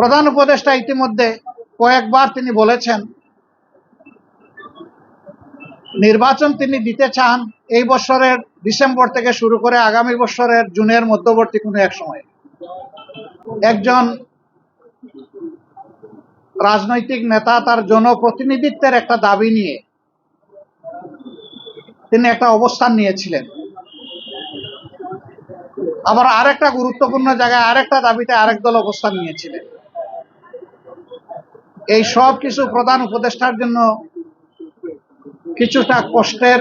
প্রধান উপদেষ্টা ইতিমধ্যে কয়েকবার তিনি বলেছেন, নির্বাচন তিনি দিতে চান এই বছরের ডিসেম্বর থেকে শুরু করে আগামী বছরের জুনের মধ্যবর্তী কোনো এক সময়। একজন রাজনৈতিক নেতা তার জনপ্রতিনিধিত্বের একটা দাবি নিয়ে তিনি একটা অবস্থান নিয়েছিলেন। আবার আরেকটা গুরুত্বপূর্ণ জায়গায় আরেকটা দাবিতে আরেক দল অবস্থান নিয়েছিলেন। এই সব কিছু প্রধান উপদেষ্টার জন্য কিছুটা কষ্টের,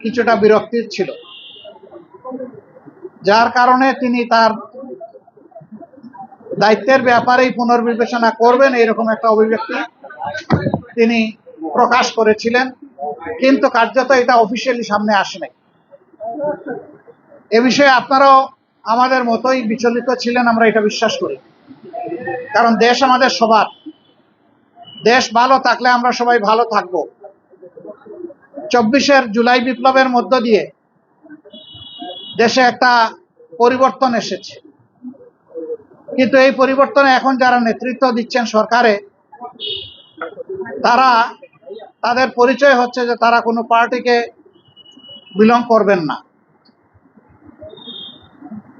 কিছুটা বিরক্তির ছিল। যার কারণে তিনি তার দায়িত্বের ব্যাপারেই পুনর্বিবেচনা করবেন এরকম একটা অভিব্যক্তি তিনি প্রকাশ করেছিলেন, কিন্তু কার্যত এটা অফিসিয়ালি সামনে আসে নাই এ বিষয়ে আপনারাও আমাদের মতোই বিচলিত ছিলেন, আমরা এটা বিশ্বাস করি। কারণ দেশ আমাদের সবার। দেশ ভালো থাকলে আমরা সবাই ভালো থাকব। চব্বিশের জুলাই বিপ্লবের মধ্য দিয়ে দেশে একটা পরিবর্তন এসেছে। কিন্তু এই পরিবর্তনে এখন যারা নেতৃত্ব দিচ্ছেন সরকারে, তারা, তাদের পরিচয় হচ্ছে যে তারা কোনো পার্টিকে বিলং করবেন না।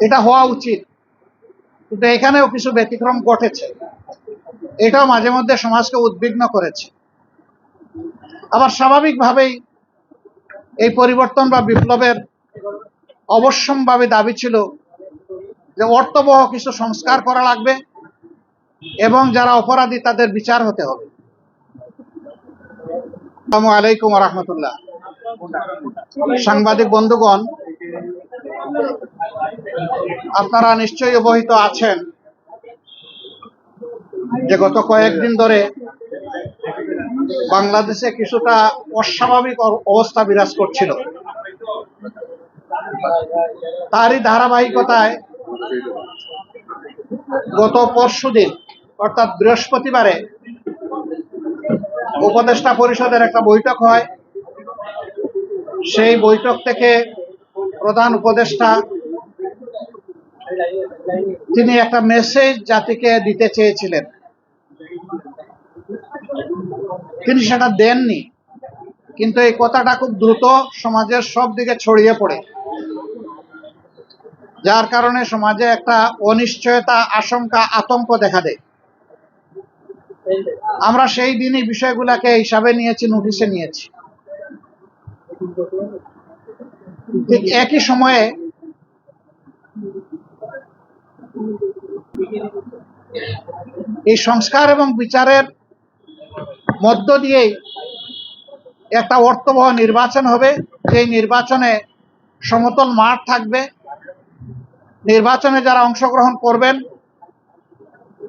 এটা হওয়া উচিত। কিন্তু এখানেও কিছু ব্যতিক্রম ঘটেছে। এটাও মাঝে মধ্যে সমাজকে উদ্বিগ্ন করেছে। আবার স্বাভাবিকভাবেই এই পরিবর্তন বা বিপ্লবের অবশ্যম্ভাবী দাবি ছিল যে অর্থবহ কিছু সংস্কার করা লাগবে এবং যারা অপরাধী তাদের বিচার হতে হবে। আলাইকুম রহমতুল্লাহ। সাংবাদিক বন্ধুগণ, আপনারা নিশ্চয়ই অবহিত আছেন যে গত কয়েকদিন ধরে বাংলাদেশে কিছুটা অস্বাভাবিক অবস্থা বিরাজ করছিল। তারই ধারাবাহিকতায় গত পরশুদিন অর্থাৎ বৃহস্পতিবারে উপদেষ্টা পরিষদের একটা বৈঠক হয়। সেই বৈঠক থেকে প্রধান উপদেষ্টা, তিনি একটা মেসেজ জাতিকে দিতে চেয়েছিলেন। তিনি সেটা দেননি। কিন্তু এই কথাটা খুব দ্রুত সমাজের সব দিকে ছড়িয়ে পড়ে। যার কারণে সমাজে একটা অনিশ্চয়তা, আশঙ্কা, আতঙ্ক দেখা দেয়। আমরা সেই দিনই বিষয়গুলোকে হিসাবে নিয়েছি, নোটিশে নিয়েছি। ঠিক একই সময়ে এই সংস্কার এবং বিচারের মধ্য দিয়েই একটা অর্থবহ নির্বাচন হবে। যেই নির্বাচনে সমতল মাঠ থাকবে। নির্বাচনে যারা অংশগ্রহণ করবেন,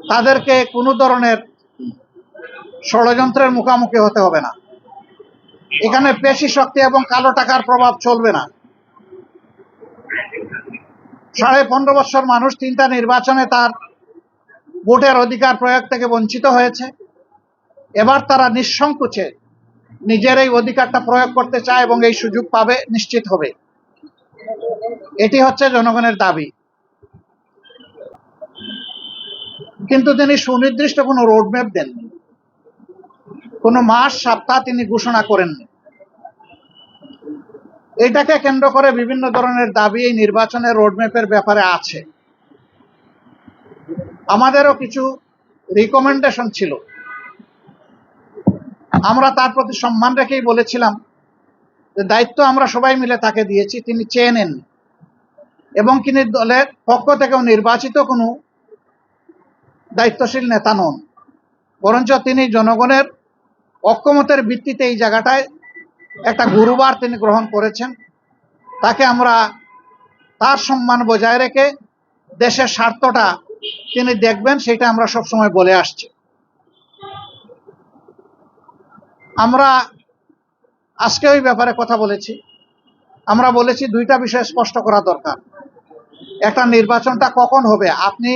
তাদেরকে কোনো ধরনের ষড়যন্ত্রের মুখোমুখি হতে হবে না। এখানে পেশি শক্তি এবং কালো টাকার প্রভাব চলবে না। সাড়ে পনেরো বছর মানুষ তিনটা নির্বাচনে তার ভোটের অধিকার প্রয়োগ থেকে বঞ্চিত হয়েছে। এবার তারা নিঃসংকোচে নিজের এই অধিকারটা প্রয়োগ করতে চায় এবং এই সুযোগ পাবে, নিশ্চিত হবে। এটি হচ্ছে জনগণের দাবি। কিন্তু তিনি সুনির্দিষ্ট কোনো রোডম্যাপ দেননি। কোনো মাস, সপ্তাহ তিনি ঘোষণা করেননি। এটাকে কেন্দ্র করে বিভিন্ন ধরনের দাবি এই নির্বাচনের রোডম্যাপের ব্যাপারে আছে। আমাদেরও কিছু রিকমেন্ডেশন ছিল। আমরা তার প্রতি সম্মান রেখেই বলেছিলাম যে দায়িত্ব আমরা সবাই মিলে তাকে দিয়েছি, তিনি চেয়ে নেন। এবং তিনি দলের পক্ষ থেকেও নির্বাচিত কোনো দায়িত্বশীল নেতা নন। বরঞ্চ তিনি জনগণের অক্ষমতের ভিত্তিতে এই জায়গাটায় একটা গুরুবার তিনি গ্রহণ করেছেন। তাকে আমরা তার সম্মান বজায় রেখে দেশের স্বার্থটা তিনি দেখবেন, সেটা আমরা সবসময় বলে আসছি। আমরা আজকে ওই ব্যাপারে কথা বলেছি। আমরা বলেছি দুইটা বিষয় স্পষ্ট করা দরকার। একটা নির্বাচনটা কখন হবে? আপনি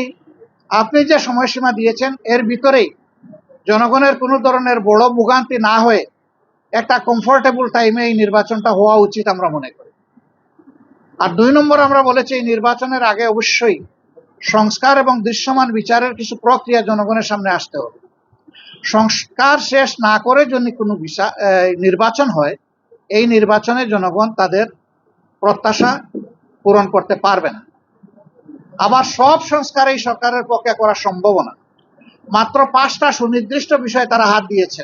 আপনি যে সময়সীমা দিয়েছেন, এর ভিতরেই জনগণের কোনো ধরনের বড় ভোগান্তি না হয়ে একটা কমফোর্টেবল টাইমে এই নির্বাচনটা হওয়া উচিত আমরা মনে করি। আর দুই নম্বর আমরা বলেছি, এই নির্বাচনের আগে অবশ্যই সংস্কার এবং দৃশ্যমান বিচারের কিছু প্রক্রিয়া জনগণের সামনে আসতে হবে। সংস্কার শেষ না করে যদি কোনো নির্বাচন হয়, এই নির্বাচনে জনগণ তাদের প্রত্যাশা পূরণ করতে পারবে না। আবার সব সংস্কার এই সরকারের পক্ষে করা সম্ভব না। মাত্র পাঁচটা সুনির্দিষ্ট বিষয়ে তারা হাত দিয়েছে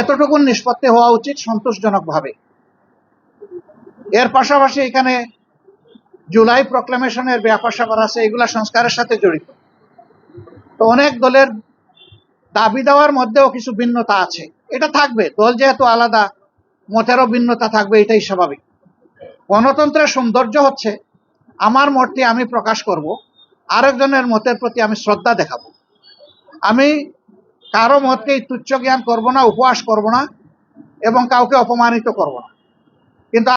এতটুকুন নিষ্পত্তি হওয়া উচিত সন্তোষজনকভাবে। এর পাশাপাশি এখানে জুলাই প্রক্লেমেশনের ব্যাপার স্যাপার আছে, এগুলা সংস্কারের সাথে জড়িত। তো অনেক দলের দাবি দেওয়ার মধ্যেও কিছু ভিন্নতা আছে। এটা থাকবে, দল যেহেতু আলাদা মতেরও ভিন্নতা থাকবে, এটাই স্বাভাবিক। গণতন্ত্রের সৌন্দর্য হচ্ছে, আমার মতটি আমি প্রকাশ করব, আরেকজনের মতের প্রতি আমি শ্রদ্ধা দেখাবো। আমি কারও মতকেই তুচ্ছ জ্ঞান করব না, উপহাস করব না, এবং কাউকে অপমানিত করব না। কিন্তু